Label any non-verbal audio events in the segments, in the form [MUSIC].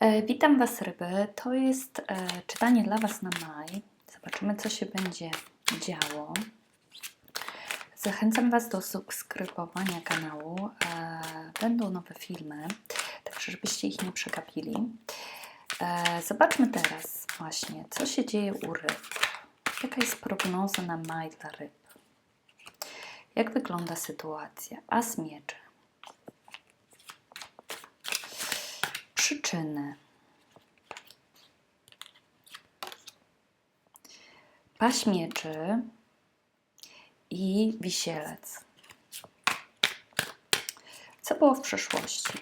E, Witam Was, ryby. To jest e, czytanie dla Was na maj. Zobaczymy, co się będzie działo. Zachęcam Was do subskrybowania kanału. E, będą nowe filmy, także żebyście ich nie przegapili. Zobaczmy teraz właśnie, co się dzieje u ryb. Jaka jest prognoza na maj dla ryb? Jak wygląda sytuacja? As mieczy. Przyczyny. Paź mieczy i wisielec. Co było w przeszłości?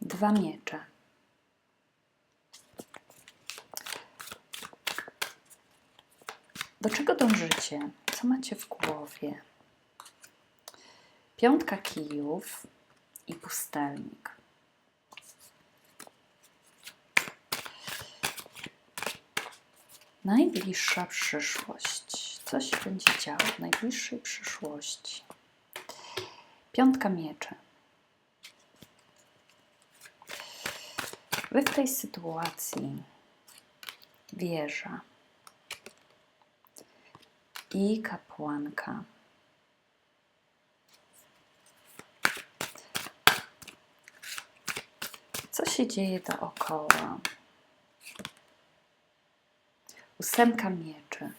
Dwa miecze. Do czego dążycie? Co macie w głowie? Piątka kijów i pustelnik. Najbliższa przyszłość. Co się będzie działo w najbliższej przyszłości? Piątka mieczy. Wy w tej sytuacji wieża i kapłanka. Co się dzieje dookoła? Ósemka mieczy.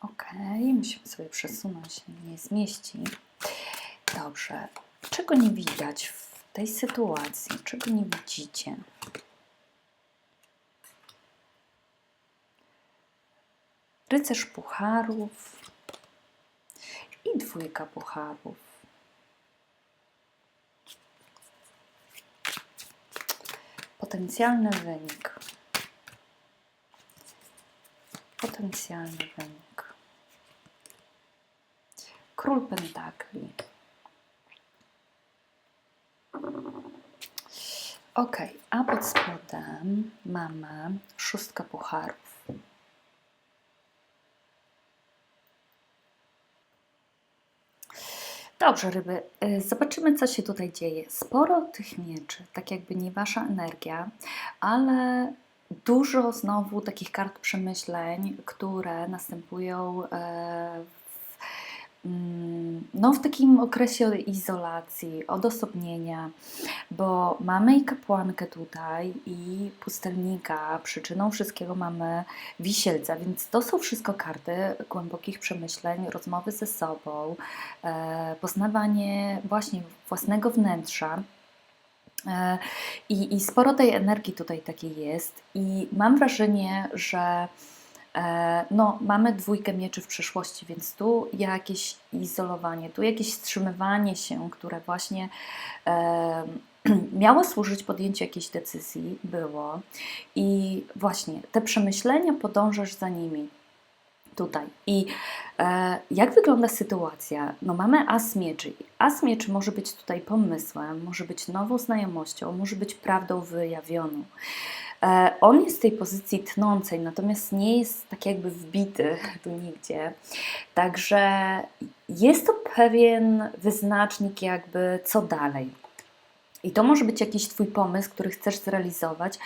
Ok, musimy sobie przesunąć, nie zmieści. Dobrze. Czego nie widać w tej sytuacji? Czego nie widzicie? Rycerz pucharów i dwójka pucharów. Potencjalny wynik. Potencjalny wynik. Król pentakli. Ok, a pod spodem mamy szóstka pucharów. Dobrze, ryby. Y, Zobaczymy, co się tutaj dzieje. Sporo tych mieczy, tak jakby nie wasza energia, ale dużo znowu takich kart przemyśleń, które następują e, no, w takim okresie izolacji, odosobnienia, bo mamy i kapłankę tutaj, i pustelnika. Przyczyną wszystkiego mamy wisielca, więc to są wszystko karty głębokich przemyśleń, rozmowy ze sobą, e, poznawanie właśnie własnego wnętrza. E, I, I sporo tej energii tutaj takiej jest, i mam wrażenie, że no, mamy dwójkę mieczy w przeszłości, więc tu jakieś izolowanie, tu jakieś wstrzymywanie się, które właśnie e, [CLEARS THROAT] miało służyć podjęciu jakiejś decyzji, było. I właśnie te przemyślenia podążasz za nimi tutaj. I e, jak wygląda sytuacja? No mamy as mieczy. As mieczy może być tutaj pomysłem, może być nową znajomością, może być prawdą wyjawioną. E, on jest w tej pozycji tnącej, natomiast nie jest tak jakby wbity [LAUGHS] tu nigdzie. Także jest to pewien wyznacznik jakby co dalej. I to może być jakiś Twój pomysł, który chcesz zrealizować,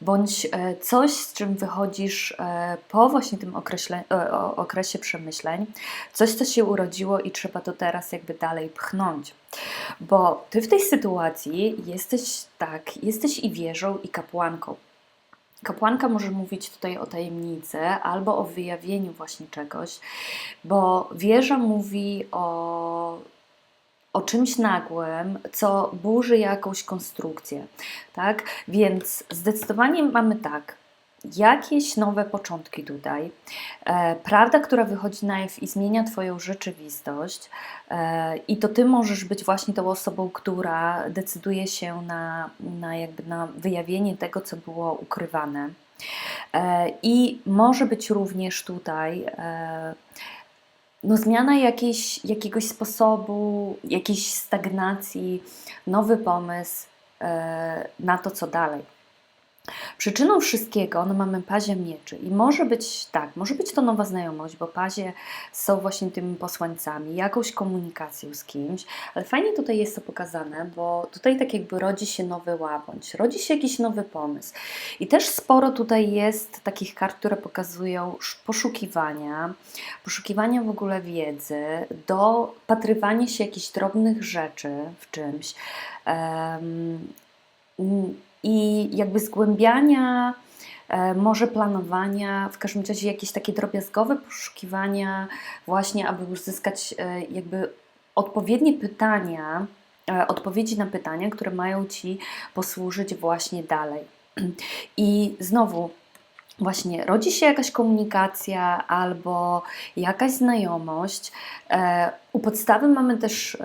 bądź e, coś, z czym wychodzisz e, po właśnie tym określe, okresie przemyśleń, coś, co się urodziło i trzeba to teraz jakby dalej pchnąć. Bo Ty w tej sytuacji jesteś tak, jesteś i wieżą, i kapłanką. Kapłanka może mówić tutaj o tajemnicy albo o wyjawieniu właśnie czegoś, bo wieża mówi o o czymś nagłym, co burzy jakąś konstrukcję, tak? Więc zdecydowanie mamy tak, jakieś nowe początki tutaj, e, prawda, która wychodzi na jaw i zmienia Twoją rzeczywistość e, i to Ty możesz być właśnie tą osobą, która decyduje się na, na jakby na wyjawienie tego, co było ukrywane. E, I może być również tutaj e, no, zmiana jakiejś, jakiegoś sposobu, jakiejś stagnacji, nowy pomysł e, na to, co dalej. Przyczyną wszystkiego no mamy pazie mieczy i może być tak, może być to nowa znajomość, bo pazie są właśnie tymi posłańcami, jakąś komunikacją z kimś, ale fajnie tutaj jest to pokazane, bo tutaj tak jakby rodzi się nowy łabędź, rodzi się jakiś nowy pomysł. I też sporo tutaj jest takich kart, które pokazują sz- poszukiwania, poszukiwania w ogóle wiedzy, dopatrywanie się jakichś drobnych rzeczy w czymś. Mm, i jakby zgłębiania, e, może planowania, w każdym razie jakieś takie drobiazgowe poszukiwania, właśnie aby uzyskać e, jakby odpowiednie pytania, e, odpowiedzi na pytania, które mają Ci posłużyć właśnie dalej. I znowu, właśnie rodzi się jakaś komunikacja albo jakaś znajomość. U podstawy mamy też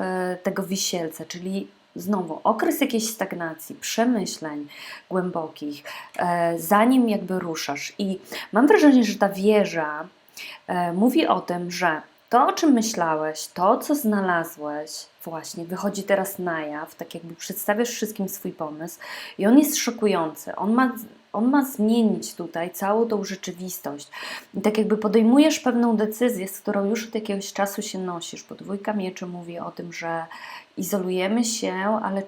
tego wisielca, czyli znowu okres jakiejś stagnacji, przemyśleń głębokich, e, zanim jakby ruszasz. I mam wrażenie, że ta wieża e, mówi o tym, że to, o czym myślałeś, to, co znalazłeś, właśnie wychodzi teraz na jaw, tak jakby przedstawiasz wszystkim swój pomysł i on jest szokujący. On ma, on ma zmienić tutaj całą tą rzeczywistość. I tak jakby podejmujesz pewną decyzję, z którą już od jakiegoś czasu się nosisz, bo dwójka mieczy mówi o tym, że izolujemy się, ale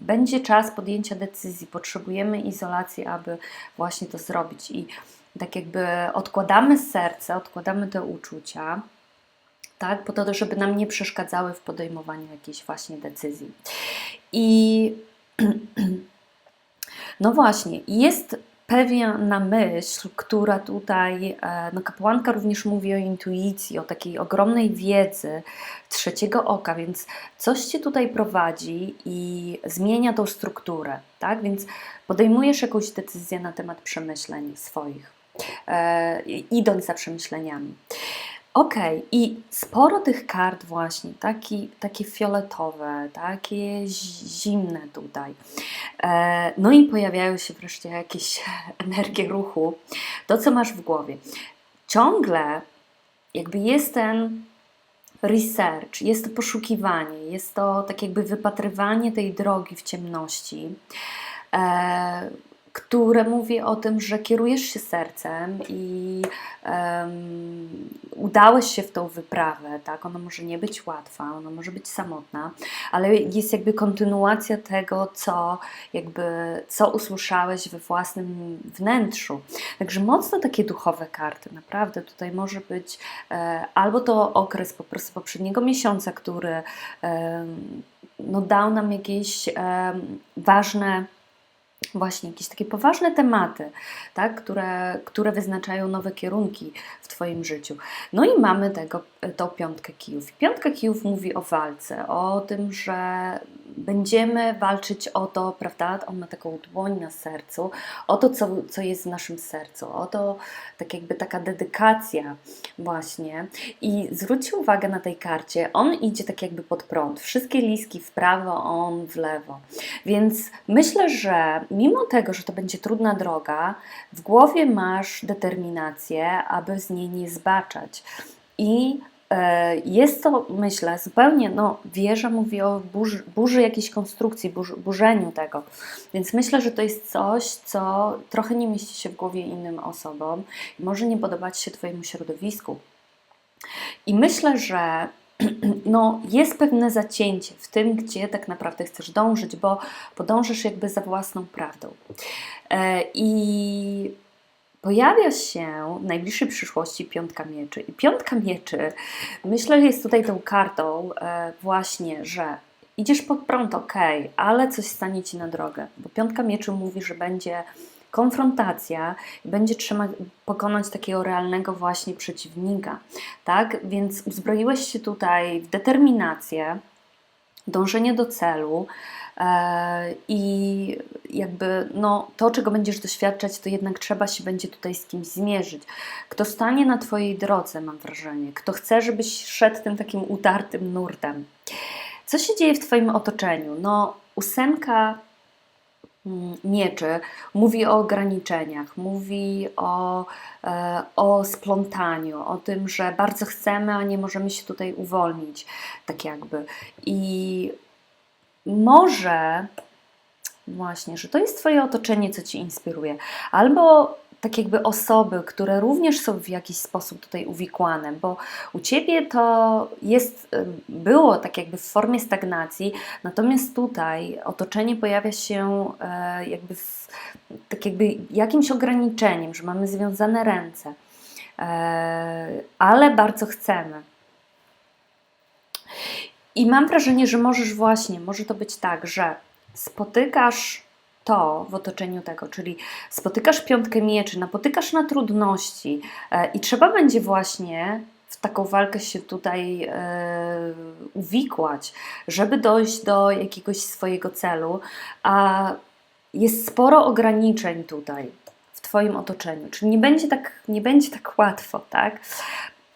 będzie czas podjęcia decyzji. Potrzebujemy izolacji, aby właśnie to zrobić. I tak jakby odkładamy serce, odkładamy te uczucia, tak, po to, żeby nam nie przeszkadzały w podejmowaniu jakiejś właśnie decyzji. I [CLEARS THROAT] no właśnie, jest pewna myśl, która tutaj, e, no kapłanka również mówi o intuicji, o takiej ogromnej wiedzy trzeciego oka, więc coś Cię tutaj prowadzi i zmienia tą strukturę, tak? Więc podejmujesz jakąś decyzję na temat przemyśleń swoich, e, idąc za przemyśleniami. Okej, i sporo tych kart właśnie, taki, takie fioletowe, takie zimne tutaj. E, no i pojawiają się wreszcie jakieś [LAUGHS] energie ruchu, to co masz w głowie. Ciągle jakby jest ten research, jest to poszukiwanie, jest to tak jakby wypatrywanie tej drogi w ciemności. E, które mówi o tym, że kierujesz się sercem i um, udałeś się w tą wyprawę, tak? Ona może nie być łatwa, ona może być samotna, ale jest jakby kontynuacja tego, co jakby, co usłyszałeś we własnym wnętrzu. Także mocno takie duchowe karty, naprawdę tutaj może być e, albo to okres po prostu poprzedniego miesiąca, który e, no, dał nam jakieś e, ważne właśnie jakieś takie poważne tematy, tak, które, które wyznaczają nowe kierunki w Twoim życiu. No i mamy tego, tą piątkę kijów. Piątka kijów mówi o walce, o tym, że będziemy walczyć o to, prawda? On ma taką dłoń na sercu, o to, co, co jest w naszym sercu, o to, tak jakby taka dedykacja, właśnie. I zwróćcie uwagę na tej karcie, on idzie tak jakby pod prąd. Wszystkie liski w prawo, on w lewo. Więc myślę, że mimo tego, że to będzie trudna droga, w głowie masz determinację, aby z niej nie zbaczać. I jest to, myślę, zupełnie, no wieża mówi o burzy, burzy jakiejś konstrukcji, burzeniu tego, więc myślę, że to jest coś, co trochę nie mieści się w głowie innym osobom i może nie podobać się Twojemu środowisku. I myślę, że [CLEARS THROAT] no, jest pewne zacięcie w tym, gdzie tak naprawdę chcesz dążyć, bo podążysz jakby za własną prawdą. E, I pojawia się w najbliższej przyszłości piątka mieczy. I piątka mieczy, myślę, jest tutaj tą kartą e, właśnie, że idziesz pod prąd, ok, ale coś stanie ci na drogę. Bo piątka mieczy mówi, że będzie konfrontacja i będzie trzeba pokonać takiego realnego właśnie przeciwnika. Tak? Więc uzbroiłeś się tutaj w determinację, dążenie do celu, I jakby no, to, czego będziesz doświadczać, to jednak trzeba się będzie tutaj z kimś zmierzyć. Kto stanie na Twojej drodze, mam wrażenie, kto chce, żebyś szedł tym takim utartym nurtem. Co się dzieje w Twoim otoczeniu? No, ósemka mm, mieczy mówi o ograniczeniach, mówi o, e, o splątaniu, o tym, że bardzo chcemy, a nie możemy się tutaj uwolnić, tak jakby. I może Właśnie, że to jest Twoje otoczenie, co Ci inspiruje. Albo tak jakby osoby, które również są w jakiś sposób tutaj uwikłane, bo u Ciebie to jest, y, było tak jakby w formie stagnacji, natomiast tutaj otoczenie pojawia się e, jakby w, tak jakby jakimś ograniczeniem, że mamy związane ręce, e, ale bardzo chcemy. I mam wrażenie, że możesz właśnie, może to być tak, że spotykasz to w otoczeniu tego, czyli spotykasz piątkę mieczy, napotykasz na trudności e, i trzeba będzie właśnie w taką walkę się tutaj e, uwikłać, żeby dojść do jakiegoś swojego celu, a jest sporo ograniczeń tutaj w Twoim otoczeniu, czyli nie będzie tak, nie będzie tak łatwo, tak?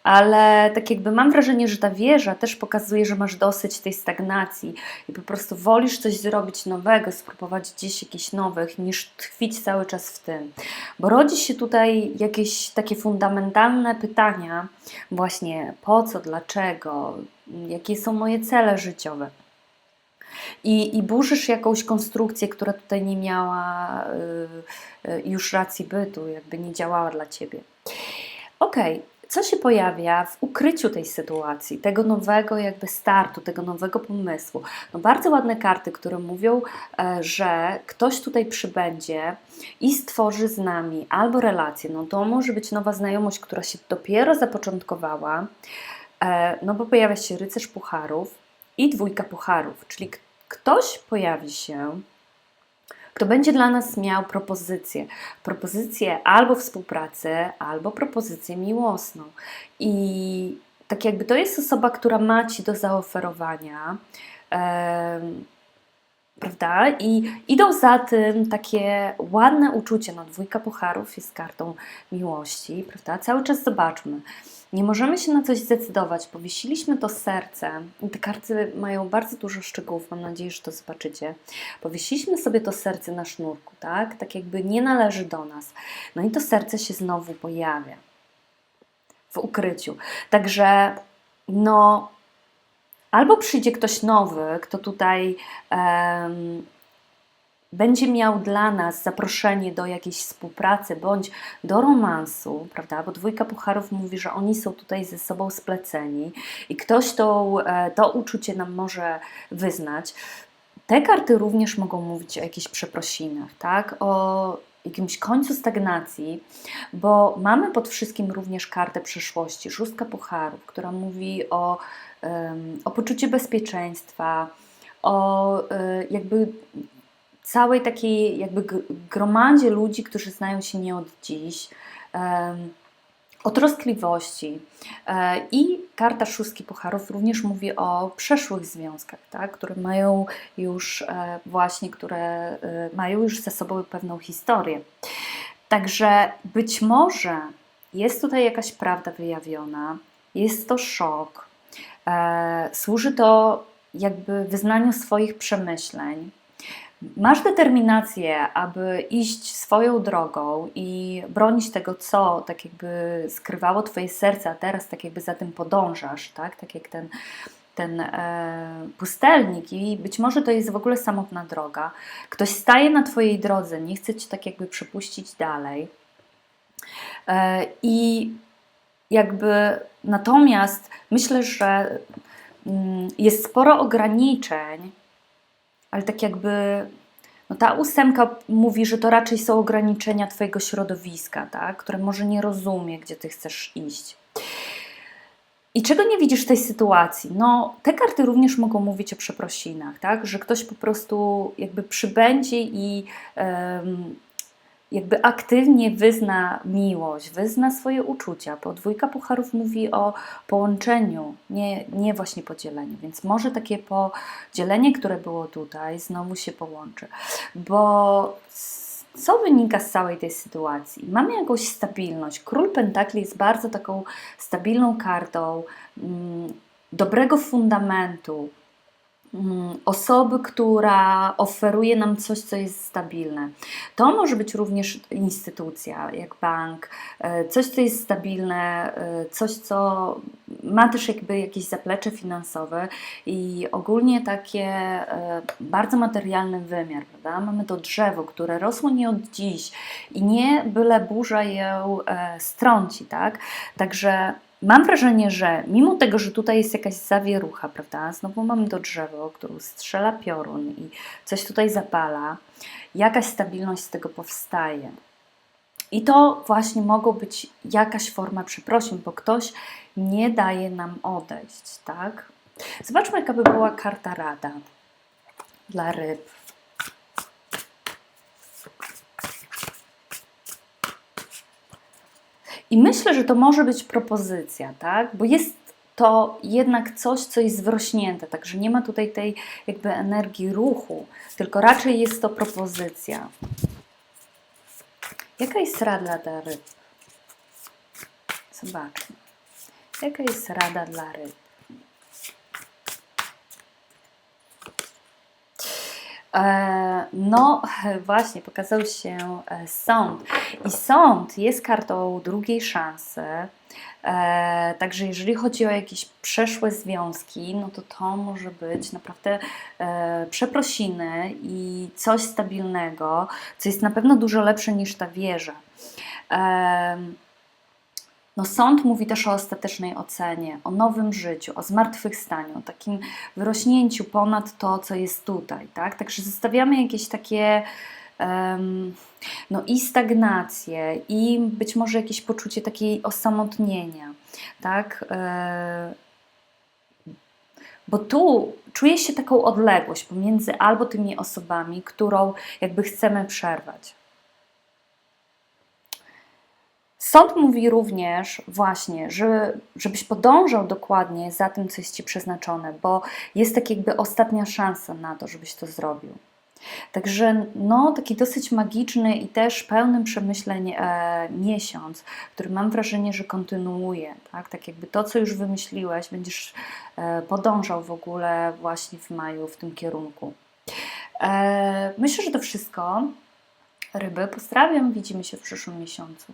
Ale tak jakby mam wrażenie, że ta wieża też pokazuje, że masz dosyć tej stagnacji i po prostu wolisz coś zrobić nowego, spróbować gdzieś jakichś nowych, niż tkwić cały czas w tym. Bo rodzi się tutaj jakieś takie fundamentalne pytania, właśnie po co, dlaczego, jakie są moje cele życiowe. I, i burzysz jakąś konstrukcję, która tutaj nie miała y, y, już racji bytu, jakby nie działała dla ciebie. Okej, okay co się pojawia w ukryciu tej sytuacji, tego nowego jakby startu, tego nowego pomysłu. No bardzo ładne karty, które mówią, e, że ktoś tutaj przybędzie i stworzy z nami albo relację, no to może być nowa znajomość, która się dopiero zapoczątkowała, e, no bo pojawia się rycerz pucharów i dwójka pucharów, czyli ktoś pojawi się, kto będzie dla nas miał propozycję. Propozycję albo współpracy, albo propozycję miłosną. I tak jakby to jest osoba, która ma Ci do zaoferowania. Prawda? I idą za tym takie ładne uczucie. No, dwójka pucharów jest kartą miłości, prawda? Cały czas zobaczmy. Nie możemy się na coś zdecydować. Powiesiliśmy to serce. Te karty mają bardzo dużo szczegółów, mam nadzieję, że to zobaczycie. Powiesiliśmy sobie to serce na sznurku, tak? Tak jakby nie należy do nas. No i to serce się znowu pojawia w ukryciu. Także no, albo przyjdzie ktoś nowy, kto tutaj um, będzie miał dla nas zaproszenie do jakiejś współpracy bądź do romansu, prawda? Bo dwójka pucharów mówi, że oni są tutaj ze sobą spleceni i ktoś to, e, to uczucie nam może wyznać. Te karty również mogą mówić o jakichś przeprosinach, tak? O jakimś końcu stagnacji, bo mamy pod wszystkim również kartę przyszłości, szóstka pucharów, która mówi o, o poczuciu bezpieczeństwa, o e, jakby całej takiej jakby gromadzie ludzi, którzy znają się nie od dziś, o troskliwości. E, I karta szóstki pucharów również mówi o przeszłych związkach, tak, które mają już e, właśnie, które mają już ze sobą pewną historię. Także być może jest tutaj jakaś prawda wyjawiona, jest to szok, służy to jakby wyznaniu swoich przemyśleń, masz determinację, aby iść swoją drogą i bronić tego, co tak jakby skrywało Twoje serce, a teraz tak jakby za tym podążasz, tak, tak jak ten, ten e, pustelnik i być może to jest w ogóle samotna droga. Ktoś staje na Twojej drodze, nie chce Cię tak jakby przepuścić dalej. E, I jakby natomiast myślę, że mm, jest sporo ograniczeń, ale tak jakby no ta ósemka mówi, że to raczej są ograniczenia Twojego środowiska, tak? które może nie rozumie, gdzie Ty chcesz iść. I czego nie widzisz w tej sytuacji? No, te karty również mogą mówić o przeprosinach, tak? Że ktoś po prostu jakby przybędzie i jakby aktywnie wyzna miłość, wyzna swoje uczucia, bo dwójka pucharów mówi o połączeniu, nie, nie właśnie podzieleniu, więc może takie podzielenie, które było tutaj, znowu się połączy, bo co wynika z całej tej sytuacji? Mamy jakąś stabilność. Król Pentakli jest bardzo taką stabilną kartą, mm, dobrego fundamentu, osoby, która oferuje nam coś, co jest stabilne. To może być również instytucja, jak bank, e, coś, co jest stabilne, e, coś, co ma też jakby jakieś zaplecze finansowe i ogólnie takie e, bardzo materialny wymiar, prawda? Mamy to drzewo, które rosło nie od dziś i nie byle burza je strąci, tak? Także Mam wrażenie, że mimo tego, że tutaj jest jakaś zawierucha, prawda? Znowu mamy to drzewo, które strzela piorun i coś tutaj zapala, jakaś stabilność z tego powstaje. I to właśnie mogło być jakaś forma przeprosin, bo ktoś nie daje nam odejść, tak? Zobaczmy, jaka by była karta rada dla ryb. I myślę, że to może być propozycja, tak? Bo jest to jednak coś, co jest wrośnięte, także nie ma tutaj tej jakby energii ruchu, tylko raczej jest to propozycja. Jaka jest rada dla ryb? Zobaczmy. Jaka jest rada dla ryb? No, [LAUGHS] właśnie, pokazał się e, sąd. I sąd jest kartą drugiej szansy. E, Także jeżeli chodzi o jakieś przeszłe związki, no to to może być naprawdę e, przeprosiny i coś stabilnego, co jest na pewno dużo lepsze niż ta wieża. No, sąd mówi też o ostatecznej ocenie, o nowym życiu, o zmartwychwstaniu, o takim wyrośnięciu ponad to, co jest tutaj. Tak? Także zostawiamy jakieś takie no, i stagnację, i być może jakieś poczucie takiej osamotnienia. Tak? E, bo tu czuje się taką odległość pomiędzy albo tymi osobami, którą jakby chcemy przerwać. Sąd mówi również właśnie, że, żebyś podążał dokładnie za tym, co jest Ci przeznaczone, bo jest tak jakby ostatnia szansa na to, żebyś to zrobił. Także no, taki dosyć magiczny i też pełnym przemyśleń e, miesiąc, który mam wrażenie, że kontynuuje. Tak? tak jakby to, co już wymyśliłeś, będziesz e, podążał w ogóle właśnie w maju w tym kierunku. E, myślę, że to wszystko. Ryby, pozdrawiam, widzimy się w przyszłym miesiącu.